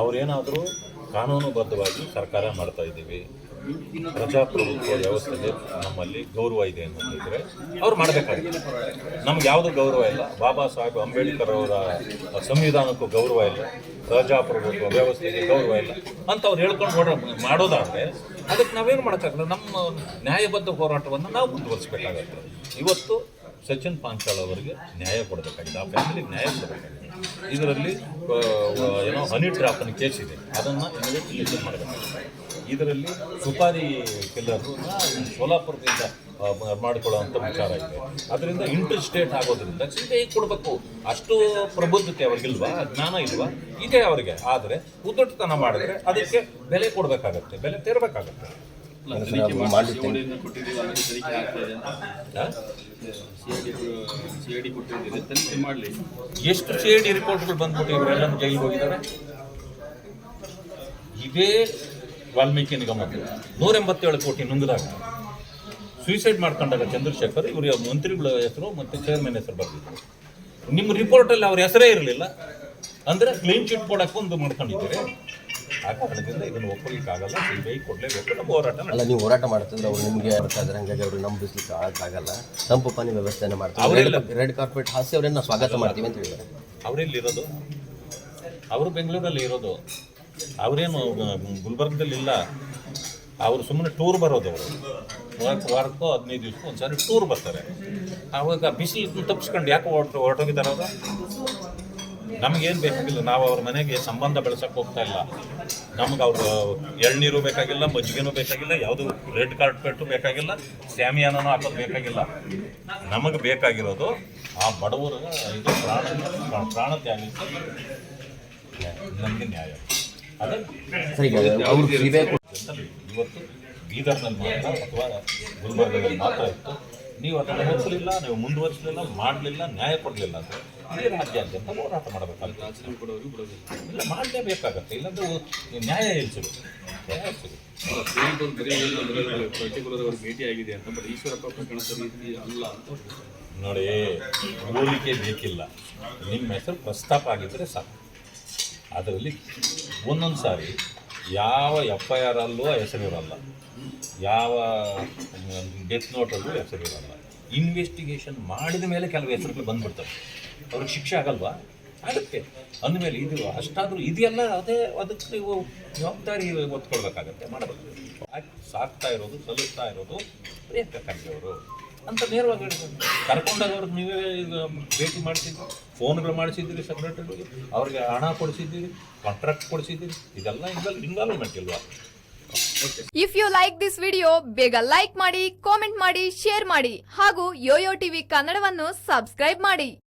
ಅವರೇನಾದರೂ ಕಾನೂನುಬದ್ಧವಾಗಿ ಸರ್ಕಾರ ಮಾಡ್ತಾ ಇದ್ದೀವಿ. ಪ್ರಜಾಪ್ರಭುತ್ವ ವ್ಯವಸ್ಥೆಗೆ ನಮ್ಮಲ್ಲಿ ಗೌರವ ಇದೆ ಅನ್ನೋದಿದ್ರೆ ಅವ್ರು ಮಾಡಬೇಕಾಗಿದೆ ನಮ್ಗೆ ಯಾವುದು ಗೌರವ ಇಲ್ಲ. ಬಾಬಾ ಸಾಹೇಬ್ ಅಂಬೇಡ್ಕರ್ ಅವರ ಸಂವಿಧಾನಕ್ಕೂ ಗೌರವ ಇಲ್ಲ. ಪ್ರಜಾಪ್ರಭುತ್ವ ವ್ಯವಸ್ಥೆಗೆ ಗೌರವ ಇಲ್ಲ ಅಂತ ಅವ್ರು ಹೇಳ್ಕೊಂಡು ನೋಡ ಮಾಡೋದಾದ್ರೆ ಅದಕ್ಕೆ ನಾವೇನು ಮಾಡೋಕ್ಕಾಗಲ್ಲ. ನಮ್ಮ ನ್ಯಾಯಬದ್ಧ ಹೋರಾಟವನ್ನು ನಾವು ಮುಂದುವರಿಸಬೇಕಾಗತ್ತೆ. ಇವತ್ತು ಸಚಿನ್ ಪಾಂಚಾಲ್ ಅವರಿಗೆ ನ್ಯಾಯ ಕೊಡಬೇಕಾಗಿದೆ. ಆ ಫ್ಯಾಮಿಲಿಗೆ ನ್ಯಾಯ ಕೊಡಬೇಕಾಗಿದೆ. ಇದರಲ್ಲಿ ಏನೋ ಹನಿ ಟ್ರಾಪನ್ ಕೇಸ್ ಇದೆ. ಅದನ್ನು ಇನ್ವೆಸ್ಟಿಗೇಷನ್ ಮಾಡಬೇಕಾಗಿದೆ ಇದರಲ್ಲಿ ಸುಪಾರಿ ಕೆಲವರು ಸೋಲಾಪುರದಿಂದ ಮಾಡಿಕೊಳ್ಳುವಂಥ ವಿಚಾರ ಇದೆ. ಅದರಿಂದ ಇಂಟರ್ ಸ್ಟೇಟ್ ಆಗೋದ್ರಿಂದ ಈಗ ಕೊಡಬೇಕು. ಅಷ್ಟು ಪ್ರಬುದ್ಧತೆ ಅವ್ರಿಗಿಲ್ವಾ ಜ್ಞಾನ ಇಲ್ವಾ? ಇದೆ ಅವರಿಗೆ. ಆದರೆ ಉದ್ದಟತನ ಮಾಡಿದ್ರೆ ಅದಕ್ಕೆ ಬೆಲೆ ಕೊಡಬೇಕಾಗತ್ತೆ. ಬೆಲೆ ತೆರಬೇಕಾಗತ್ತೆ. ಎಷ್ಟು ಸಿ ಐ ಡಿ ರಿಪೋರ್ಟ್ಗಳು ಬಂದ್ಬಿಟ್ಟು ಇವರೆಲ್ಲ ಜೈಲಿಗೆ ಹೋಗಿದ್ದಾರೆ ಇದೇ ವಾಲ್ಮೀಕಿ ನಿಗಮ ನೂರ ಎಂಬತ್ತೇಳು ಕೋಟಿ ನುಂಗಿದಾಗ. ಸೂಸೈಡ್ ಮಾಡ್ಕೊಂಡಾಗ ಚಂದ್ರಶೇಖರ್ ಇವರು ಮಂತ್ರಿಗಳ ಹೆಸರು ಮತ್ತು ಚೇರ್ಮನ್ ಹೆಸರು ಬರ್ತಿದ್ರು ನಿಮ್ಮ ರಿಪೋರ್ಟಲ್ಲಿ ಅವ್ರ ಹೆಸರೇ ಇರಲಿಲ್ಲ. ಅಂದರೆ ಕ್ಲೀನ್ ಚಿಟ್ ಕೊಡೋಕ್ಕೊಂದು ಒಂದು ಮಾಡ್ಕೊಂಡಿದ್ದೀರಿ. ಆ ಕಾರಣದಿಂದ ಇದನ್ನು ಒಪ್ಪಲಿಕ್ಕಾಗಲ್ಲ ಸಿ ಬಿ ಐ ಕೊಡಲೇಬೇಕು. ನಮ್ಮ ಹೋರಾಟ ಅಲ್ಲ ನೀವು ಹೋರಾಟ ಮಾಡ್ತಿದ್ರೆ ಅವ್ರು ನಿಮಗೆ ಬರ್ತಾ ಇದ್ರೆ ಹಂಗಾಗಿ ಅವರು ನಂಬಿಸ್ಲಿಕ್ಕೆ ಆಗಲ್ಲ ತಂಪು ಪಾನಿ ವ್ಯವಸ್ಥೆನ ಮಾಡ್ತಾರೆ? ಅವರೆಲ್ಲ ರೆಡ್ ಕಾರ್ಪೆಟ್ ಹಾಸಿ ಅವರನ್ನ ಸ್ವಾಗತ ಮಾಡ್ತೀವಿ ಅಂತ ಹೇಳಿದ್ದಾರೆ. ಅವರೆಲ್ಲಿರೋದು ಅವರು ಬೆಂಗಳೂರಲ್ಲಿ ಇರೋದು. ಅವರೇನು ಗುಲ್ಬರ್ಗದಲ್ಲಿ ಇಲ್ಲ. ಅವರು ಸುಮ್ಮನೆ ಟೂರ್ ಬರೋದು ಅವರು. ವಾರಕ್ಕೆ ವಾರಕ್ಕೋ ಹದಿನೈದು ದಿವಸಕ್ಕೂ ಒಂದ್ಸಾರಿ ಟೂರ್ ಬರ್ತಾರೆ. ಆವಾಗ ಬಿಸಿಲು ತಪ್ಪಿಸ್ಕೊಂಡು ಯಾಕೆ ಹೊರಟು ಹೊರಟೋಗಿದ್ದಾರೆ ಅವರು ನಮಗೇನು ಬೇಕಾಗಿಲ್ಲ ನಾವು ಅವ್ರ ಮನೆಗೆ ಸಂಬಂಧ ಬೆಳೆಸಕ್ಕೆ ಹೋಗ್ತಾ ಇಲ್ಲ. ನಮ್ಗೆ ಅವ್ರ ಎಳ್ನೀರು ಬೇಕಾಗಿಲ್ಲ ಮಜ್ಜಿಗೆನೂ ಬೇಕಾಗಿಲ್ಲ ಯಾವುದು ರೆಡ್ ಕಾರ್ಪೆಟ್ಟು ಬೇಕಾಗಿಲ್ಲ ಸ್ಯಾಮಿಯಾನನೂ ಹಾಕೋದು ಬೇಕಾಗಿಲ್ಲ. ನಮಗೆ ಬೇಕಾಗಿರೋದು ಆ ಬಡವರ ಇದು ಪ್ರಾಣ ಪ್ರಾಣ ತ್ಯಾಗಕ್ಕೆ ನಮಗೆ ನ್ಯಾಯ. ಅದೇ ಇವತ್ತು ಬೀದರ್ನಲ್ಲಿ ಮಾತ್ರ ಅಥವಾ ಗುಲ್ಬರ್ಗದಲ್ಲಿ ಮಾತ್ರ ಇತ್ತು. ನೀವು ಅದನ್ನು ಒಪ್ಪಲಿಲ್ಲ ನೀವು ಮುಂದುವರಿಸಲಿಲ್ಲ, ಮಾಡಲಿಲ್ಲ, ನ್ಯಾಯ ಕೊಡಲಿಲ್ಲ ಅಂದರೆ ಇಡೀ ರಾಜ್ಯಾದ್ಯಂತ ಹೋರಾಟ ಮಾಡಬೇಕಾಗುತ್ತೆ ಇಲ್ಲ ಮಾಡಲೇಬೇಕಾಗತ್ತೆ ಇಲ್ಲಾಂದ್ರೆ ನ್ಯಾಯ ಎಲ್ಲಿ ಸಿಗುತ್ತೆ? ನ್ಯಾಯ ಸಿಗುತ್ತೆ? ಈಶ್ವರಪ್ಪ ಅಲ್ಲ ನೋಡಿ, ಹೋಲಿಕೆ ಬೇಕಿಲ್ಲ. ನಿಮ್ಮ ಹೆಸರು ಪ್ರಸ್ತಾಪ ಆಗಿದ್ದರೆ ಸಾಕು. ಅದರಲ್ಲಿ ಒಂದೊಂದು ಸಾರಿ ಯಾವ ಎಫ್ ಐ ಆರ್ ಅಲ್ಲೂ ಹೆಸರಿರಲ್ಲ ಯಾವ ಡೆತ್ ನೋಟಲ್ಲೂ ಹೆಸರಿರಲ್ಲ ಇನ್ವೆಸ್ಟಿಗೇಷನ್ ಮಾಡಿದ ಮೇಲೆ ಕೆಲವು ಹೆಸರುಗಳು ಬಂದ್ಬಿಡ್ತವೆ. ಅವ್ರಿಗೆ ಶಿಕ್ಷೆ ಆಗಲ್ವಾ? ಆಗುತ್ತೆ. ಅಂದಮೇಲೆ ಇದು ಅಷ್ಟಾದರೂ ಇದೆಲ್ಲ ಅದೇ ಅದಕ್ಕೆ ನೀವು ಜವಾಬ್ದಾರಿ ಒತ್ಕೊಳ್ಬೇಕಾಗತ್ತೆ ಮಾಡಬೇಕು. ಸಾಕ್ತಾ ಇರೋದು ಸಲ್ಲಿಸ್ತಾ ಇರೋದು ಪ್ರಿಯಾಂಕಾ ಖರ್ಗೆ ಅಂತ ನೇರವಾಗಿ ಹೇಳಿದ್ರು ಕರ್ಕೊಂಡಾಗವ್ರಿಗೆ ನೀವೇ ಈಗ ಭೇಟಿ ಮಾಡಿಸಿದ್ರಿ ಫೋನ್ಗಳು ಮಾಡಿಸಿದ್ದೀರಿ ಸೆಕ್ರೆಟರಿಗೆ ಅವ್ರಿಗೆ ಹಣ ಕೊಡಿಸಿದ್ದೀರಿ ಕಾಂಟ್ರಾಕ್ಟ್ ಕೊಡಿಸಿದ್ದೀರಿ ಇದೆಲ್ಲ ಇನ್ವಾಲ್ ಇನ್ವಾಲ್ವ್ಮೆಂಟ್ ಇಲ್ವಾ? If you like this video ಬೇಗ ಲೈಕ್ ಮಾಡಿ ಕಾಮೆಂಟ್ ಮಾಡಿ ಶೇರ್ ಮಾಡಿ ಹಾಗೂ ಯೋಯೋ ಟಿವಿ ಕನ್ನಡವನ್ನು ಸಬ್ಸ್ಕ್ರೈಬ್ ಮಾಡಿ.